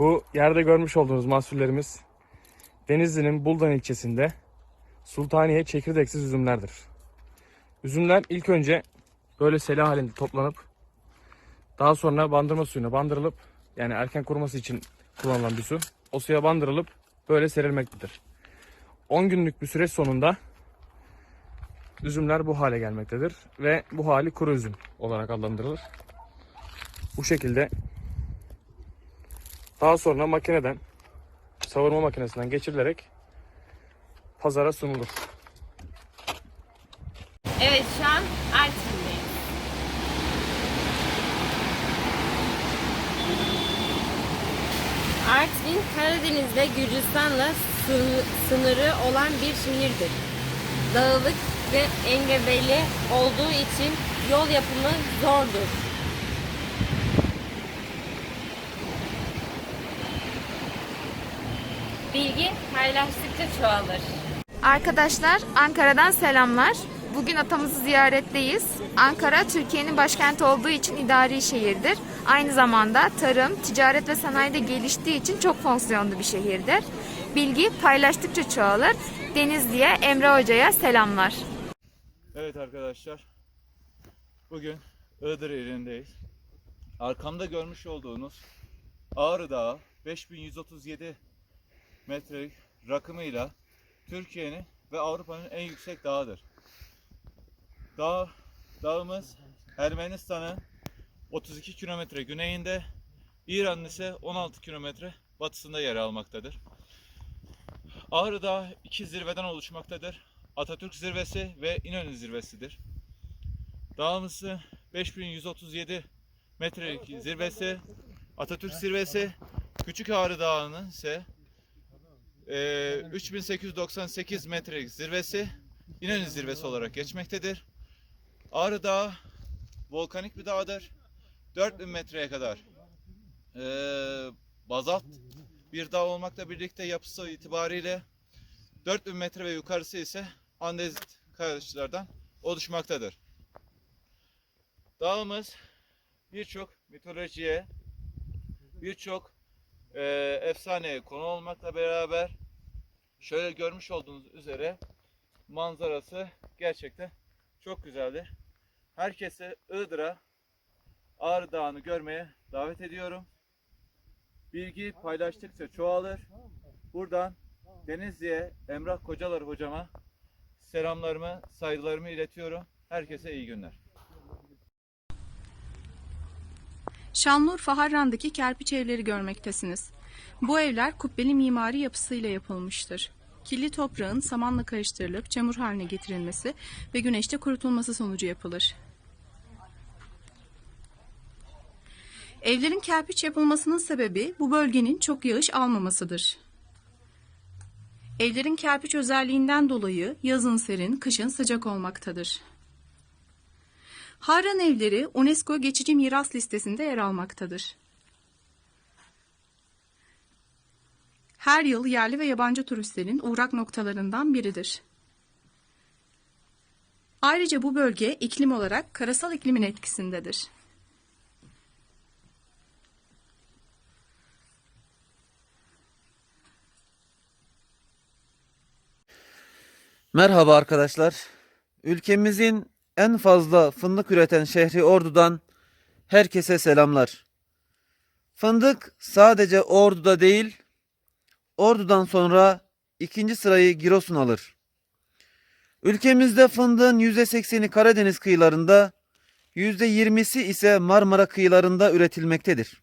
Bu yerde görmüş olduğunuz mahsullerimiz Denizli'nin Buldan ilçesinde Sultaniye çekirdeksiz üzümlerdir. Üzümler ilk önce böyle sela halinde toplanıp daha sonra bandırma suyuna bandırılıp yani erken kuruması için kullanılan bir su. O suya bandırılıp böyle serilmektedir. 10 günlük bir süreç sonunda üzümler bu hale gelmektedir ve bu hali kuru üzüm olarak adlandırılır. Bu şekilde daha sonra makineden savurma makinesinden geçirilerek pazara sunulur. Evet şu an Artvin'deyiz. Artvin Karadeniz'de Gürcistan'la sın- sınırı olan bir şehirdir. Dağlık ve engebeli olduğu için yol yapımı zordur. Bilgi paylaştıkça çoğalır. Arkadaşlar Ankara'dan selamlar. Bugün atamızı ziyaretteyiz. Ankara Türkiye'nin başkenti olduğu için idari şehirdir. Aynı zamanda tarım, ticaret ve sanayide geliştiği için çok fonksiyonlu bir şehirdir. Bilgi paylaştıkça çoğalır. Denizli'ye, Emre Hoca'ya selamlar. Evet arkadaşlar. Bugün Iğdır ilindeyiz. Arkamda görmüş olduğunuz Ağrı Dağı 5137 metrelik rakımıyla Türkiye'nin ve Avrupa'nın en yüksek dağıdır. Dağ, dağımız Ermenistan'ın 32 kilometre güneyinde, İran'ın ise 16 kilometre batısında yer almaktadır. Ağrı Dağı iki zirveden oluşmaktadır. Atatürk zirvesi ve İnönü zirvesidir. Dağımızın 5137 metrelik zirvesi Atatürk zirvesi, Küçük Ağrı Dağı'nın ise eee, 3898 metrelik zirvesi İnönü zirvesi olarak geçmektedir. Ağrı Dağı volkanik bir dağdır. 4000 metreye kadar eee, bazalt bir dağ olmakla birlikte yapısı itibariyle 4000 metre ve yukarısı ise andezit kayalıklardan oluşmaktadır. Dağımız birçok mitolojiye, birçok e, efsaneye konu olmakla beraber şöyle görmüş olduğunuz üzere manzarası gerçekten çok güzeldir. Herkese Iğdır'a Ağrı Dağı'nı görmeye davet ediyorum. Bilgi paylaştıkça çoğalır. Buradan Denizli'ye Emrah Kocalar hocama selamlarımı, saygılarımı iletiyorum. Herkese iyi günler. Şanlıurfa Harran'daki kerpiç evleri görmektesiniz. Bu evler kubbeli mimari yapısıyla yapılmıştır. Kirli toprağın samanla karıştırılıp çamur haline getirilmesi ve güneşte kurutulması sonucu yapılır. Evlerin kerpiç yapılmasının sebebi bu bölgenin çok yağış almamasıdır. Evlerin kerpiç özelliğinden dolayı yazın serin, kışın sıcak olmaktadır. Harran evleri UNESCO geçici miras listesinde yer almaktadır. Her yıl yerli ve yabancı turistlerin uğrak noktalarından biridir. Ayrıca bu bölge iklim olarak karasal iklimin etkisindedir. Merhaba arkadaşlar. Ülkemizin en fazla fındık üreten şehri Ordu'dan herkese selamlar. Fındık sadece Ordu'da değil, Ordu'dan sonra ikinci sırayı Giresun alır. Ülkemizde fındığın %80'i Karadeniz kıyılarında, %20'si ise Marmara kıyılarında üretilmektedir.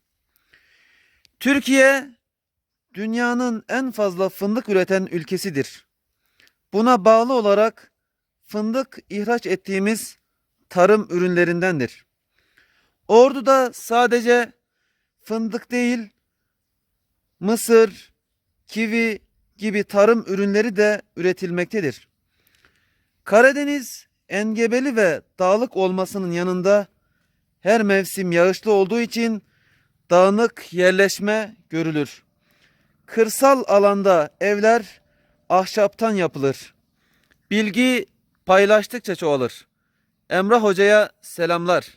Türkiye dünyanın en fazla fındık üreten ülkesidir. Buna bağlı olarak fındık ihraç ettiğimiz tarım ürünlerindendir. Ordu'da sadece fındık değil, mısır, kivi gibi tarım ürünleri de üretilmektedir. Karadeniz engebeli ve dağlık olmasının yanında her mevsim yağışlı olduğu için dağınık yerleşme görülür. Kırsal alanda evler ahşaptan yapılır. Bilgi paylaştıkça çoğalır. Emrah Hoca'ya selamlar.